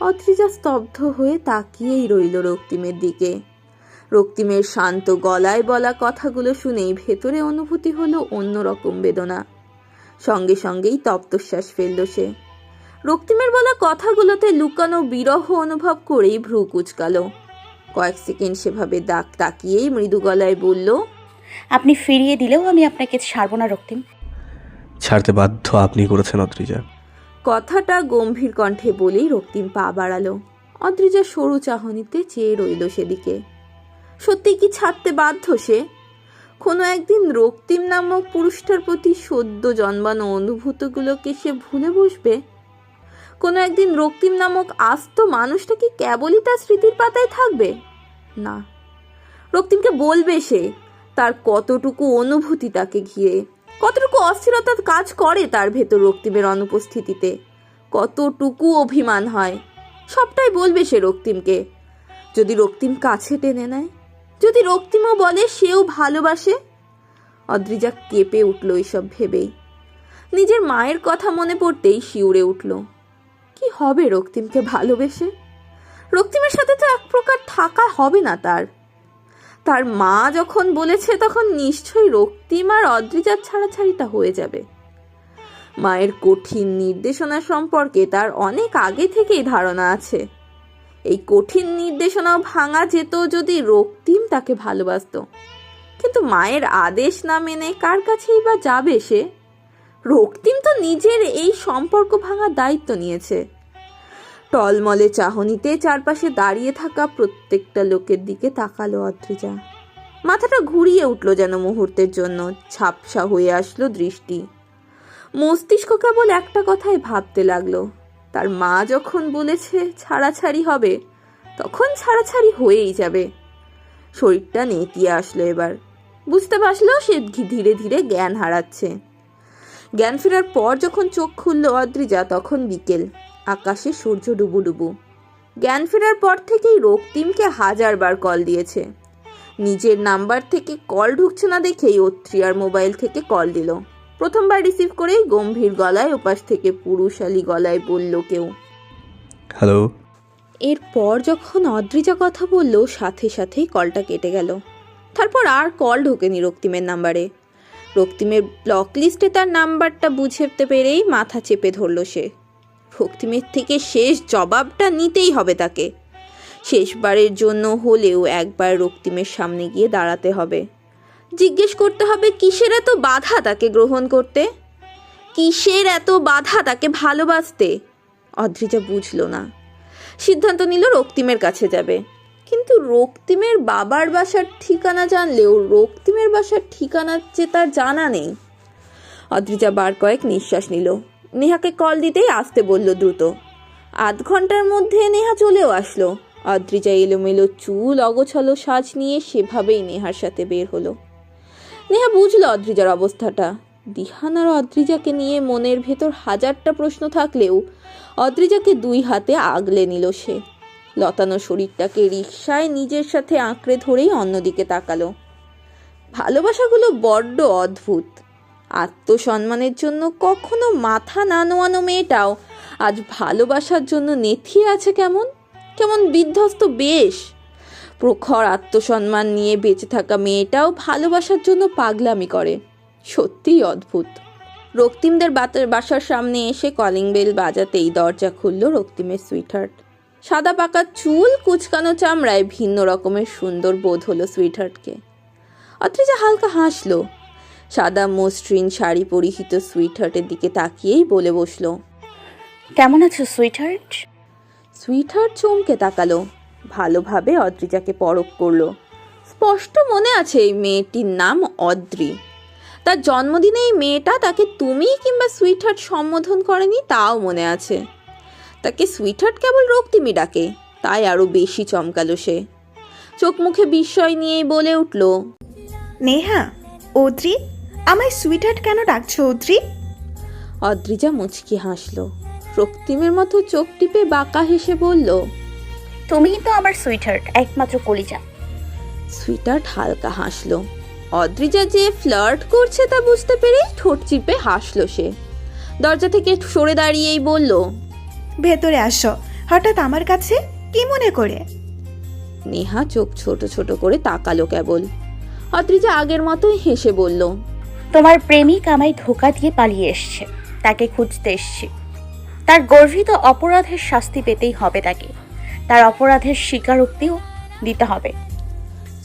অদ্রিজা স্তব্ধ হয়ে তাকিয়েই রইল রক্তিমের দিকে। রক্তিমের শান্ত গলায় বলা কথাগুলো শুনেই ভেতরে অনুভূতি হলো অন্যরকম বেদনা। সঙ্গে সঙ্গেই তপ্তশ্বাস ফেলল সে। রক্তিমের বলা কথাগুলোতে লুকানো বিরহ অনুভব করেই ভ্রু কুচকালো। কয়েক সেকেন্ড সেভাবে দাগ তাকিয়েই মৃদু গলায় বলল আপনি ফিরিয়ে দিলেও আমি আপনাকে ছাড়বো না রক্তিম। ছাড়তে বাধ্য আপনি করেছেন অদ্রিজা। কথাটা গম্ভীর কণ্ঠে বলেই রক্তিম পা বাড়ালো। অদ্রিজা সরু চাহনিতে চেয়ে রইল সেদিকে। সত্যি কি ছাড়তে বাধ্য সে? কোনো একদিন রক্তিম নামক পুরুষটার প্রতি সদ্য জন্মানো অনুভূতিগুলোকে সে ভুলে বসবে? কোনো একদিন রক্তিম নামক আস্ত মানুষটা কি কেবলই তার স্মৃতির পাতায় থাকবে? না। রক্তিমকে বলবে সে, তার কতটুকু অনুভূতি তাকে ঘিরে। কতটুকু অস্থিরতা কাজ করে তার ভেতর রক্তিমের অনুপস্থিতিতে? কতটুকু অভিমান হয়? সবটাই বলবে সে রক্তিমকে। যদি রক্তিম কাছে টেনে নেয়? যদি রক্তিমও বলে সেও ভালোবাসে? অদ্রিজা কেঁপে উঠল এইসব ভেবেই। নিজের মায়ের কথা মনে পড়তেই শিউরে উঠল। কি হবে রক্তিমকে ভালোবেসে? রক্তিমের সাথে তো এক প্রকার থাকা হবে না তার। তার মা যখন বলেছে, তখন নিশ্চয়ই রক্তিম আর অদ্রিজার ছাড়াছাড়িটা হয়ে যাবে। মায়ের কঠিন নির্দেশনা সম্পর্কে তার অনেক আগে থেকেই ধারণা আছে। এই কঠিন নির্দেশনাও ভাঙা যেত যদি রক্তিম তাকে ভালোবাসতো। কিন্তু মায়ের আদেশ না মেনে কার কাছেই বা যাবে সে? রক্তিম তো নিজের এই সম্পর্ক ভাঙার দায়িত্ব নিয়েছে। টলমলে চাহনিতে চারপাশে দাঁড়িয়ে থাকা প্রত্যেকটা লোকের দিকে তাকালো অদ্রিজা। মাথাটা ঘুরিয়ে উঠল যেন মুহূর্তের জন্য, ঝাপসা হয়ে আসলো দৃষ্টি। মস্তিষ্ক কেবল একটা কথাই ভাবতে লাগল, তার মা যখন বলেছে ছাড়াছাড়ি হবে, তখন ছাড়াছাড়ি হয়েই যাবে। শরীরটা নেতিয়ে আসলো এবার। বুঝতে পারল সে ধীরে ধীরে জ্ঞান হারাচ্ছে। জ্ঞান ফেরার পর যখন চোখ খুলল অদ্রিজা, তখন বিকেল। আকাশে সূর্য ডুবু ডুবু জ্ঞান ফেরার পর থেকেই রক্তিমকে হাজারবার কল দিয়েছে। নিজের নাম্বার থেকে কল ঢুকছে না দেখেই অত্রিয়ার মোবাইল থেকে কল দিল। প্রথমবার রিসিভ করেই গম্ভীর গলায় ওপাশ থেকে পুরুষালী গলায় বলল কেউ হ্যালো। এরপর যখন অদ্রিজা কথা বলল সাথে সাথেই কলটা কেটে গেল। তারপর আর কল ঢোকেনি রক্তিমের নাম্বারে। রক্তিমের ব্লক লিস্টে তার নাম্বারটা বুঝতে পেরেই মাথা চেপে ধরল সে। রক্তিমের থেকে শেষ জবাবটা নিতেই হবে তাকে। শেষবারের জন্য হলেও একবার রক্তিমের সামনে গিয়ে দাঁড়াতে হবে। জিজ্ঞেস করতে হবে, কিসের এত বাধা তাকে গ্রহণ করতে? কিসের এত বাধা তাকে ভালোবাসতে? অদ্রিজা বুঝলো না। সিদ্ধান্ত নিল রক্তিমের কাছে যাবে। কিন্তু রক্তিমের বাবার বাসার ঠিকানা জানলেও রক্তিমের বাসার ঠিকানা যে তার জানা নেই। অদ্রিজা বার কয়েক নিঃশ্বাস নিল। নেহাকে কল দিতেই আসতে বলল দ্রুত। আধ ঘণ্টার মধ্যে নেহা চলেও আসলো। অদ্রিজা এলোমেলো চুল, অগোছালো সাজ নিয়ে সেভাবেই নেহার সাথে বের হলো। নেহা বুঝলো অদ্রিজার অবস্থাটা। দিহান আর অদ্রিজাকে নিয়ে মনের ভেতর হাজারটা প্রশ্ন থাকলেও অদ্রিজাকে দুই হাতে আগলে নিল সে। লতানো শরীরটাকে রিক্সায় নিজের সাথে আঁকড়ে ধরেই অন্যদিকে তাকালো। ভালোবাসাগুলো বড্ড অদ্ভুত। আত্মসম্মানের জন্য কখনো মাথা না নোয়ানো মেয়েটাও আজ ভালোবাসার জন্য নেথিয়ে আছে কেমন? কেমন বিধ্বস্ত বেশ। প্রখর আত্মসম্মান নিয়ে বেঁচে থাকা মেয়েটাও ভালোবাসার জন্য পাগলামি করে। সত্যিই অদ্ভুত। রক্তিমদের বাতের বাসার সামনে এসে কলিং বেল বাজাতেই দরজা খুলল রক্তিমের সুইটহার্ট সাদা পাকা চুল কুচকানো চামড়ায় ভিন্ন রকমের সুন্দর বোধ হলো সুইটহার্টকে অত্রিজা হালকা হাসলো। সাদা মসৃণ শাড়ি পরিহিত সুইটহার্টের দিকে তাকিয়েই বলে বসল। কেমন আছো সুইটহার্ট? সুইটহার্ট চমকে তাকালো। ভালোভাবে অদ্রিজাকে পরখ করল। স্পষ্ট মনে আছে এই মেয়েটির নাম অদ্রি। তার জন্মদিনে এই মেয়েটা তাকে তুমি কিংবা সুইটহার্ট সম্বোধন করেনি তাও মনে আছে। তাকে সুইটহার্ট কেবল রক্তিমি ডাকে তাই আরও বেশি চমকালো সে। চোখ মুখে বিস্ময় নিয়েই বলে উঠল নেহা ওদ্রি আমায় সুইটহার্ট কেন ডাকছো ওদ্রি অদ্রিজা মুচকি হাসলো। রক্তিমের মতো চোখ টিপে বাঁকা হেসে বলল তুমিই তো আমার সুইটহার্ট একমাত্র কলিজা। সুইটার্ট হালকা হাসলো। অদ্রিজা যে ফ্লার্ট করছে তা বুঝতে পেরেই ঠোঁট চিপে হাসলো সে। দরজা থেকে সরে দাঁড়িয়েই বলল ভেতরে আসো। হঠাৎ আমার কাছে কি মনে করে? নেহা চোখ ছোট ছোট করে তাকালো কেবল। অদ্রিজা আগের মতোই হেসে বলল তোমার প্রেমিক আমায় ধোকা দিয়ে পালিয়ে এসছে। তাকে খুঁজতে এসছি। তার গর্বিত অপরাধের শাস্তি পেতেই হবে তাকে। তার অপরাধের স্বীকারোক্তিও দিতে হবে।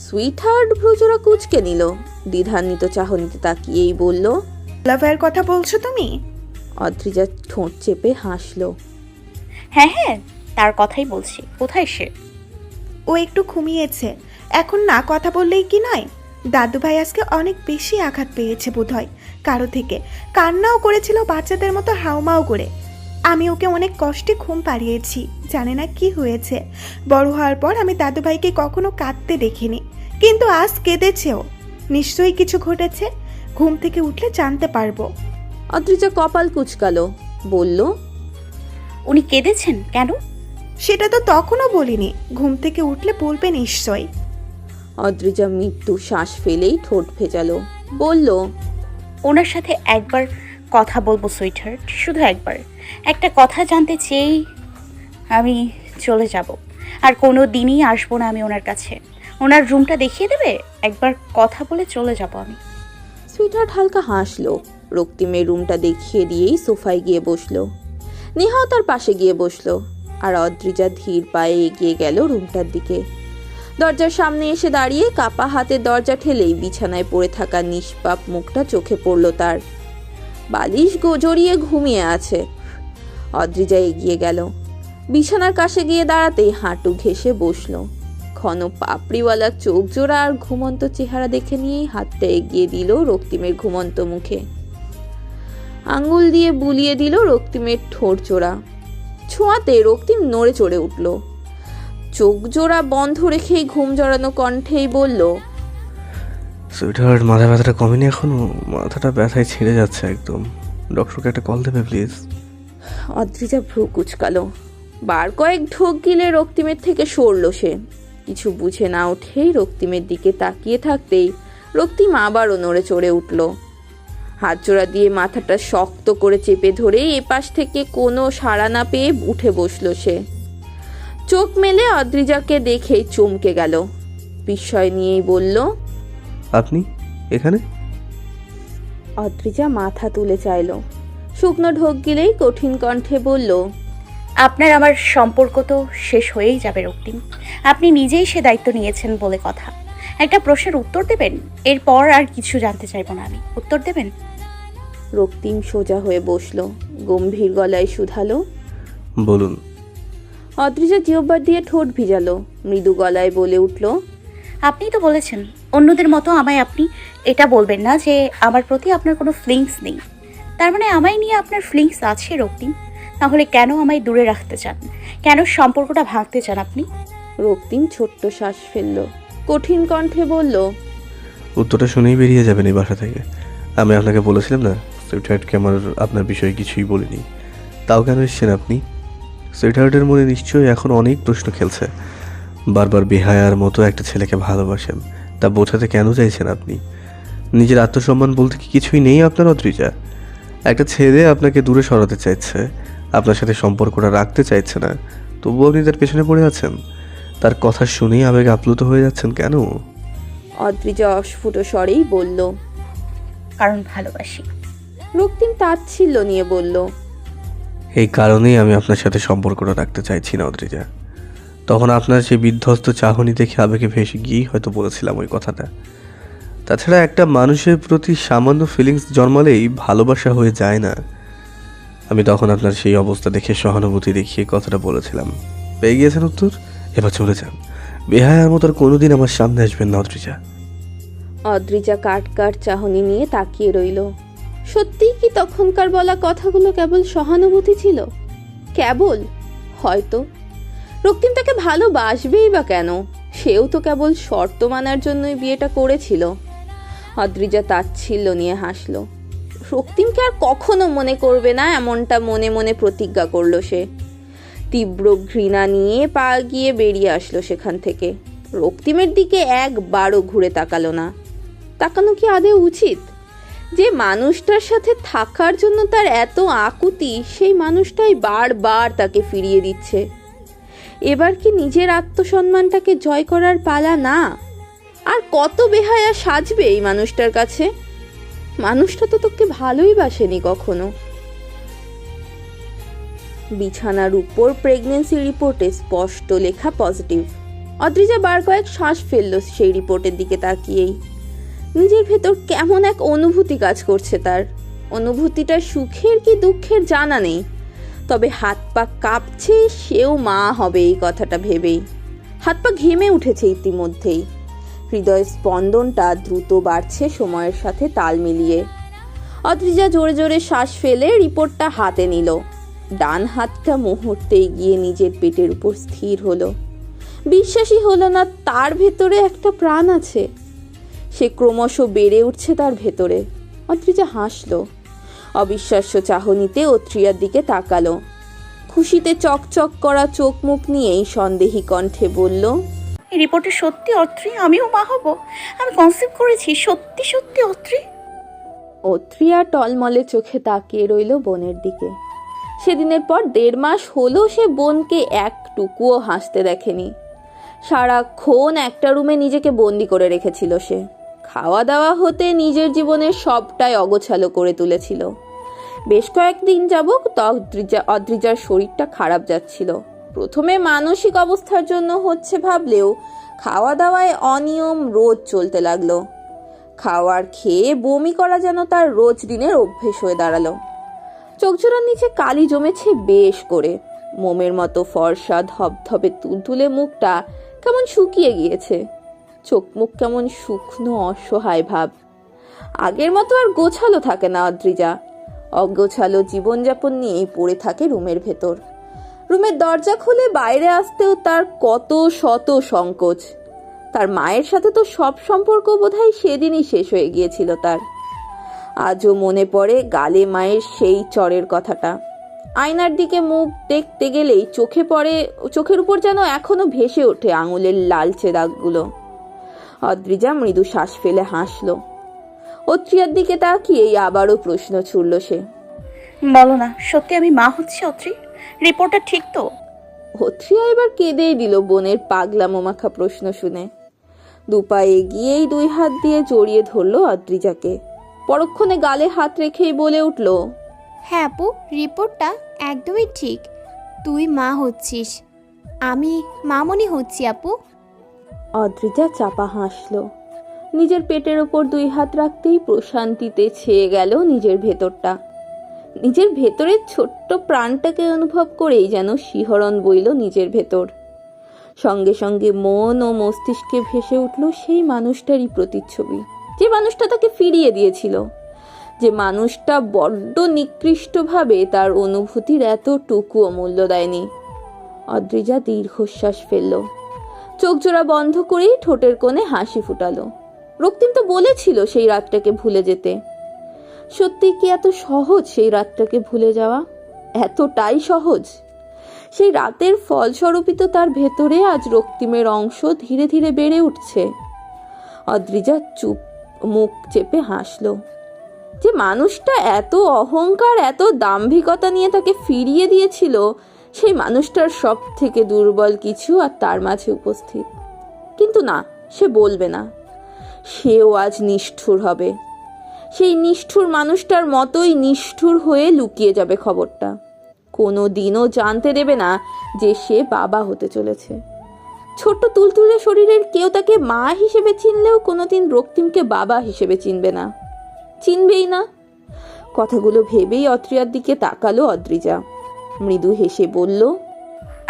সুইট হার্ট ভ্রুজোড়া কুচকে নিল। দ্বিধান্বিত চাহনিতে তাকিয়েই বলল লাভার কথা বলছো তুমি? অদ্রিজা ঠোঁট চেপে হাসলো। হ্যাঁ হ্যাঁ তার কথাই বলছি। কোথায় সে? ও একটু ঘুমিয়েছে। এখন না কথা বললেই কি নয়? দাদু ভাই আজকে অনেক বেশি আঘাত পেয়েছে বোধহয়। কারও থেকে। কান্নাও করেছিল বাচ্চাদের মতো হাউমাও করে। আমি ওকে অনেক কষ্টে ঘুম পাড়িয়েছি। জানে না কি হয়েছে। বড় হওয়ার পর আমি দাদু ভাইকে কখনো কাঁদতে দেখিনি। কিন্তু আজ কেঁদেছেও নিশ্চয়ই কিছু ঘটেছে? ঘুম থেকে উঠলে জানতে পারব। অদ্রিজা কপাল কুচকালো। বলল উনি কেঁদেছেন কেন? সেটা তো তখনও বলিনি। ঘুম থেকে উঠলে বলবে নিশ্চয়ই। অদ্রিজা মৃত্যু শ্বাস ফেলেই ঠোঁট ভেজালো। বলল ওনার সাথে একবার কথা বলব সুইটার শুধু একবার। একটা কথা জানতে চেয়েই আমি চলে যাব। আর কোনো দিনই আসব না আমি ওনার কাছে। ওনার রুমটা দেখিয়ে দেবে? একবার কথা বলে চলে যাব আমি। সুইটহার্ট হালকা হাসলো। রক্তিমের রুমটা দেখিয়ে দিয়েই সোফায় গিয়ে বসল। নেহাও তার পাশে গিয়ে বসল। আর অদ্রিজা ধীর পায়ে এগিয়ে গেল রুমটার দিকে। দরজার সামনে এসে দাঁড়িয়ে কাপা হাতে দরজা ঠেলেই বিছানায় পড়ে থাকা নিষ্পাপ মুখটা চোখে পড়ল তার। বালিশ জড়িয়ে ঘুমিয়ে আছে। অদ্রিজা এগিয়ে গেল। বিছানার কাছে গিয়ে দাঁড়াতেই হাঁটু ঘেসে বসল। ঘন পাপড়িওয়ালা চোখ জোড়া আর ঘুমন্ত চেহারা দেখে নিয়েই হাতটা এগিয়ে দিল রক্তিমের ঘুমন্ত মুখে। আঙ্গুল দিয়ে বুলিয়ে দিল রক্তিমের ঠোঁট জোড়া ছোঁয়াতে রক্তিম নড়ে চড়ে উঠল। চোখ জোড়া বন্ধ রেখেই ঘুম জড়ানো কণ্ঠেই বলল সুইটহার্ট মাথা ব্যথাটা কমেনি এখনও? মাথাটা ব্যথায় ছিঁড়ে যাচ্ছে একদম। ডক্টরকে একটা কল দেবে প্লিজ অদ্রিজা ভ্রু কুচকালো। বার কয়েক ঢোক গিলে রক্তিমের থেকে সরল সে। কিছু বুঝে না উঠেই রক্তিমের দিকে তাকিয়ে থাকতেই রক্তিম আবারও নড়ে চড়ে উঠল। হাত জোড়া দিয়ে মাথাটা শক্ত করে চেপে ধরে এপাশ থেকে কোনো সাড়া না পেয়ে উঠে বসল সে। চোখ মেলে অদ্রিজাকে দেখে চমকে গেল। বিস্ময় নিয়েই বলল আপনি এখানে? অদ্রিজা মাথা তুলে চাইল। শুকনো ঢোক গিলেই কঠিন কণ্ঠে বলল আপনার আমার সম্পর্ক তো শেষ হয়েই যাবে রক্তিম। আপনি নিজেই সে দায়িত্ব নিয়েছেন বলে কথা। একটা প্রশ্নের উত্তর দেবেন এরপর আর কিছু জানতে চাইব না আমি। উত্তর দেবেন? রক্তিম সোজা হয়ে বসল গম্ভীর গলায় শুধালো বলুন অদ্রিজা জিহ্বার দিয়ে ঠোঁট ভিজালো। মৃদু গলায় বলে উঠল আপনিই তো বলেছেন অন্যদের মতো আমায় আপনি এটা বলবেন না যে আমার প্রতি আপনার কোনো ফিলিংস নেই। তার মানে আমায় নিয়ে আপনার ফিলিংস আছে রক্তিম? তাহলে কেন আমায় দূরে রাখতে চান? কেন সম্পর্কটা ভাঙতে চান আপনি? রক্তিম ছোট্ট শ্বাস ফেলল কঠিন কণ্ঠে বলল উত্তরটা শুনেই বেরিয়ে যাবেন এই বাসা থেকে। আমি আপনাকে বলেছিলাম না সুইটহার্টকে আমার আপনার বিষয়ে কিছুই বলিনি। তাও কেন এসছেন আপনি? সুইটহার্টের মনে নিশ্চয়ই এখন অনেক প্রশ্ন খেলছে। বারবার বেহায়ার মতো একটা ছেলেকে ভালোবাসেন তা বোঝাতে কেন চাইছেন আপনি? নিজের আত্মসম্মান বলতে কি কিছুই নেই আপনার অদ্রিজা? একটা ছেলে আপনাকে দূরে সরাতে চাইছে আপনার সাথে সম্পর্কটা রাখতে চাইছে না তবুও আপনি তার পেছনে পড়ে আছেন। তার কথা শুনেই আবেগে আপ্লুত হয়ে যাচ্ছেন কেন? অদ্রিজা অস্ফুট স্বরেই বলল কারণ ভালোবাসি। রক্তিম তাচ্ছিল্য নিয়ে বলল এই কারণেই আমি আপনার সাথে সম্পর্কটা রাখতে চাইছি না অদ্রিজা তখন আপনার সেই বিধ্বস্ত চাহনি দেখে আবেগে ভেসে গিয়েই হয়তো বলেছিলাম ওই কথাটা। তাছাড়া একটা মানুষের প্রতি সামান্য ফিলিংস জন্মালেই ভালোবাসা হয়ে যায় না। আমি তখন আপনার সেই অবস্থা দেখে সহানুভূতি দেখিয়ে কথাটা বলেছিলাম। পেয়ে গিয়েছেন উত্তর? এবার চলে যান। বেহায়ার মতো আর কোনোদিন আমার সামনে আসবেন না অদ্রিজা অদ্রিজা কাট কাট চাহনি নিয়ে তাকিয়ে রইল। সত্যিই কি তখনকার বলা কথাগুলো কেবল সহানুভূতি ছিল? কেবল? হয়তো। রক্তিম তাকে ভালোবাসবেই বা কেন? সেও তো কেবল শর্ত মানার জন্যই বিয়েটা করেছিল। অদ্রিজা তাচ্ছিল্য নিয়ে হাসলো। রক্তিমকে আর কখনো মনে করবে না এমনটা মনে মনে প্রতিজ্ঞা করল সে। তীব্র ঘৃণা নিয়ে পা গিয়ে বেরিয়ে আসলো সেখান থেকে। রক্তিমের দিকে একবারও ঘুরে তাকালো না। তাকানো কি আদৌ উচিত? যে মানুষটার সাথে থাকার জন্য তার এত আকুতি, সেই মানুষটাই বারবার তাকে ফিরিয়ে দিচ্ছে। এবার কি নিজের আত্মসম্মানটাকে জয় করার পালা না? আর কত বেহায়া সাজবে এই মানুষটার কাছে? মানুষটা তো তোকে ভালোই বাসেনি কখনো। বিছানার উপর প্রেগনেন্সি রিপোর্টে স্পষ্ট লেখা পজিটিভ অদ্রিজা বার কয়েক শ্বাস ফেলল সেই রিপোর্টের দিকে তাকিয়েই। নিজের ভেতর কেমন এক অনুভূতি কাজ করছে তার। অনুভূতিটা সুখের কি দুঃখের জানা নেই। তবে হাত পা কাঁপছে, সেও মা হবে এই কথাটা ভেবেই। হাত পা ঘেমে উঠেছে ইতিমধ্যেই। হৃদয় স্পন্দনটা দ্রুত বাড়ছে সময়ের সাথে তাল মিলিয়ে। অদ্রিজা জোরে জোরে শ্বাস ফেলে রিপোর্টটা হাতে নিল। ডান হাতটা মুহূর্তে গিয়ে নিজের পেটের উপর স্থির হলো। বিশ্বাসই হলো না তার ভেতরে একটা প্রাণ আছে। সে ক্রমশ বেড়ে উঠছে তার ভেতরে। অত্রিজা হাসল। অবিশ্বাস্য চাহনিতে অত্রিয়ার দিকে তাকালো। খুশিতে চকচক করা চোখ মুখ নিয়েই সন্দেহী কণ্ঠে বলল এই রিপোর্টে সত্যি অত্রি? আমিও মা হব? আমি কনসেপ্ট করেছি সত্যি সত্যি অত্রি? অত্রিয়া টলমলে চোখে তাকিয়ে রইল বোনের দিকে। সেদিনের পর দেড় মাস হলো সে বোনকে একটুকুও হাসতে দেখেনি। সারাক্ষণ একটা রুমে নিজেকে বন্দি করে রেখেছিল সে। খাওয়া দাওয়া হতে নিজের জীবনের সবটাই অগোছালো করে তুলেছিল। বেশ কয়েকদিন যাবৎ অদ্রিজা, অদ্রিজার শরীরটা খারাপ যাচ্ছিল। প্রথমে মানসিক অবস্থার জন্য হচ্ছে ভাবলেও খাওয়া দাওয়ায় অনিয়ম রোজ চলতে লাগল। খাওয়ার খেয়ে বমি করা যেন তার রোজ দিনের অভ্যেস হয়ে দাঁড়াল। চোখজোড়ার নিচে কালি জমেছে বেশ করে। মোমের মতো ফর্সা ধবধবে তুলতুলে মুখটা কেমন শুকিয়ে গিয়েছে। চোখ মুখ কেমন শুকনো, অসহায় ভাব। আগের মতো আর গোছালো থাকে না অদ্রিজা অগোছালো জীবনযাপন নিয়েই পড়ে থাকে রুমের ভেতর। রুমের দরজা খুলে বাইরে আসতেও তার কত শত সংকোচ। তার মায়ের সাথে তো সব সম্পর্ক বোধহয় সেদিনই শেষ হয়ে গিয়েছিল তার। আজও মনে পড়ে গালে মায়ের সেই চরের কথাটা। আয়নার দিকে মুখ দেখতে গেলেই চোখে পড়ে, চোখের উপর যেন এখনও ভেসে ওঠে আঙুলের লালচে দাগগুলো। অদ্রিজা মৃদু শ্বাস ফেলে হাসলো। অত্রিয়ার দিকে তাকিয়েই আবারও প্রশ্ন ছুড়ল সে। বলো না সত্যি আমি মা হচ্ছি অত্রি? রিপোর্টটা ঠিক তো? অত্রিয়া এবার কেঁদেই দিল বোনের পাগলা মোমাখা প্রশ্ন শুনে। দুপা এগিয়েই দুই হাত দিয়ে জড়িয়ে ধরলো অদ্রিজাকে। পরক্ষণে গালে হাত রেখেই বলে উঠল হ্যাঁ আপু রিপোর্টটা একদমই ঠিক। তুই মা হচ্ছিস। আমি মামনি হচ্ছি আপু। অদ্রিজা চাপা হাসলো। নিজের পেটের ওপর দুই হাত রাখতেই প্রশান্তিতে ছেয়ে গেল নিজের ভেতরটা। নিজের ভেতরের ছোট্ট প্রাণটাকে অনুভব করেই যেন শিহরণ বইল নিজের ভেতর। সঙ্গে সঙ্গে মন ও মস্তিষ্কে ভেসে উঠল সেই মানুষটারই প্রতিচ্ছবি। যে মানুষটা তাকে ফিরিয়ে দিয়েছিল। যে মানুষটা বড্ড নিকৃষ্টভাবে তার অনুভূতির এতটুকুও মূল্য দেয়নি। অদ্রিজা দীর্ঘশ্বাস ফেলল। চোখ জোড়া বন্ধ করেই ঠোঁটের কোণে হাসি ফুটালো। রক্তিম তো বলেছিল সেই রাতটাকে ভুলে যেতে। সত্যি কি এত সহজ সেই রাতটাকে ভুলে যাওয়া? এতটাই সহজ? সেই রাতের ফলস্বরূপই তো তার ভেতরে আজ রক্তিমের অংশ ধীরে ধীরে বেড়ে উঠছে। অদ্রিজা চুপ, মুখ চেপে হাসলো। যে মানুষটা এত অহংকার, এত দাম্ভিকতা নিয়ে তাকে ফিরিয়ে দিয়েছিল সেই মানুষটার সব থেকে দুর্বল কিছু আর তার মাঝে উপস্থিত। কিন্তু না, সে বলবে না। সেও আজ নিষ্ঠুর হবে। সেই নিষ্ঠুর মানুষটার মতোই নিষ্ঠুর হয়ে লুকিয়ে যাবে খবরটা। কোনো দিনও জানতে দেবে না যে সে বাবা হতে চলেছে। ছোট্ট তুলতুলে শরীরের কেউ তাকে মা হিসেবে চিনলেও কোনোদিন রক্তিমকে বাবা হিসেবে চিনবে না। চিনবেই না। কথাগুলো ভেবেই অত্রিয়ার দিকে তাকালো অদ্রিজা। মৃদু হেসে বলল,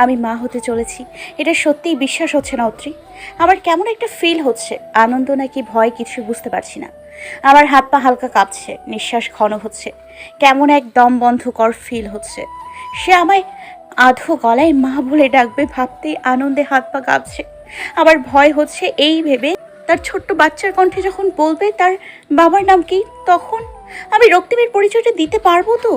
আমি মা হতে চলেছি। এটা সত্যিই বিশ্বাস হচ্ছে না, অত্রি। আমার কেমন একটা ফিল হচ্ছে। আনন্দ নাকি ভয় কিছু বুঝতে পারছি না। আমার হাত পা হালকা কাঁপছে, নিঃশ্বাস ঘন হচ্ছে। কেমন এক দম বন্ধকর ফিল হচ্ছে। সে আমায় আধো গলায় মা বলে ডাকবে ভাবতেই আনন্দে হাত পা কাঁপছে। আবার ভয় হচ্ছে এই ভেবে তার ছোট্ট বাচ্চার কণ্ঠে যখন বলবে তার বাবার নাম কি, তখন আমি রক্তিমের পরিচয়টা দিতে পারব তো?